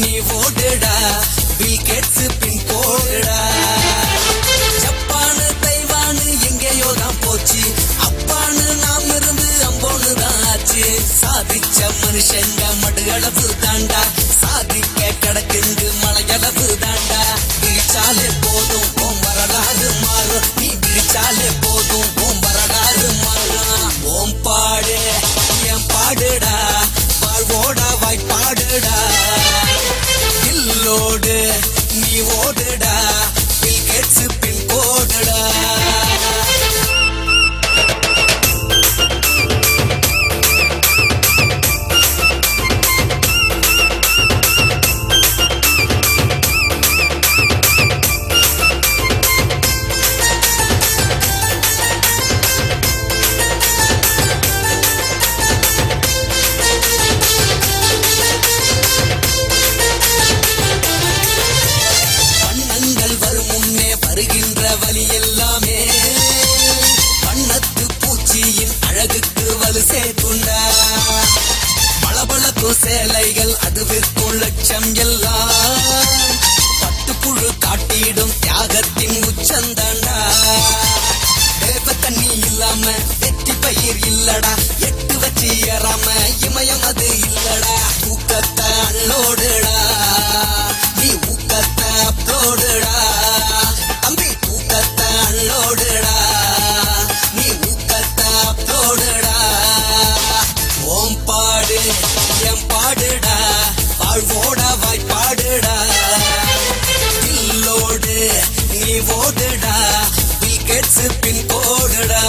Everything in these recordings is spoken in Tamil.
நீ ஓடுடா பில் கேட்ஸ் பின் போடுடா. ஜப்பானு தைவானு எங்கேயோ தான் போச்சு. அப்பான்னு நாம் இருந்து அம்போன்னு தான் ஆச்சு. சாதிச்ச மனுஷங்க மடுகளவு தாண்டா. சாதிக்க கிடக்குந்து மலையளவு தாண்டா. விழிச்சாலே போதும் ஓம் வரலாறு மாறும். நீ விழிச்சாலே போதும் ஓம் வரலாறு மாறும். ஓம் பாடு என் பாடுடா. அழகுக்கு வலு சேர்த்துண்டா பளபளக்கும் சேலைகள் அதுவிற்கும் லட்சம் எல்லாம். பத்து புழு காட்டிடும் தியாகத்தின் உச்சந்தாண்டா. வேப்ப தண்ணி இல்லாம வெற்றி பயிர் இல்லடா. எட்டு வச்சு ஏறாம இமயம் அது இல்லடா. தூக்கத்தை அள்ளோடுடா. நீ ஊக்கத்தை அப்லோடுடா. தம்பி தூக்கத்தை அள்ளோடுடா. வாழ்வோட வாய்ப்பாடுடா. இல்லோடு நீ ஓடுடா. பில் கெட்ஸ் பின் போடுடா.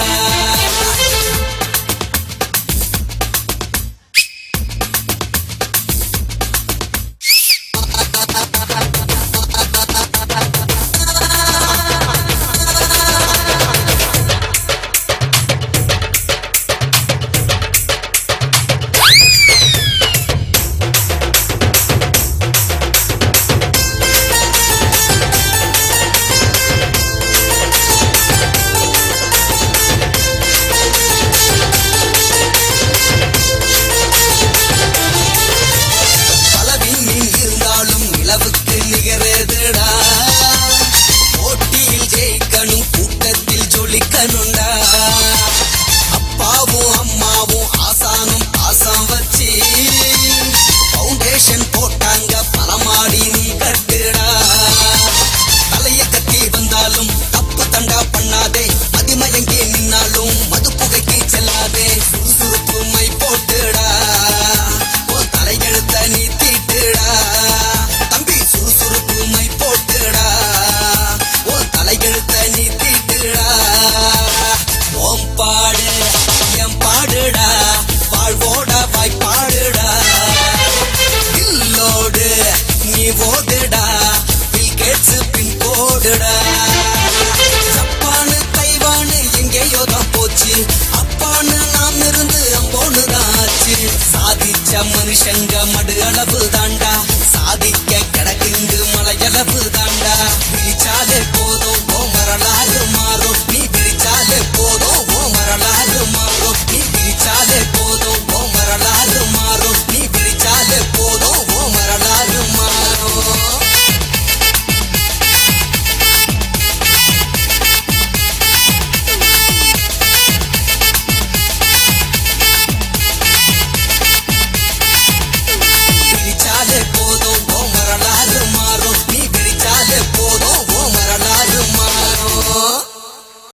எங்கேயோ தான் போச்சு அப்பான்னு நாம் இருந்து அம்போன்னு தான் ஆச்சு. சாதிச்ச மனுஷங்க மடு அளவு.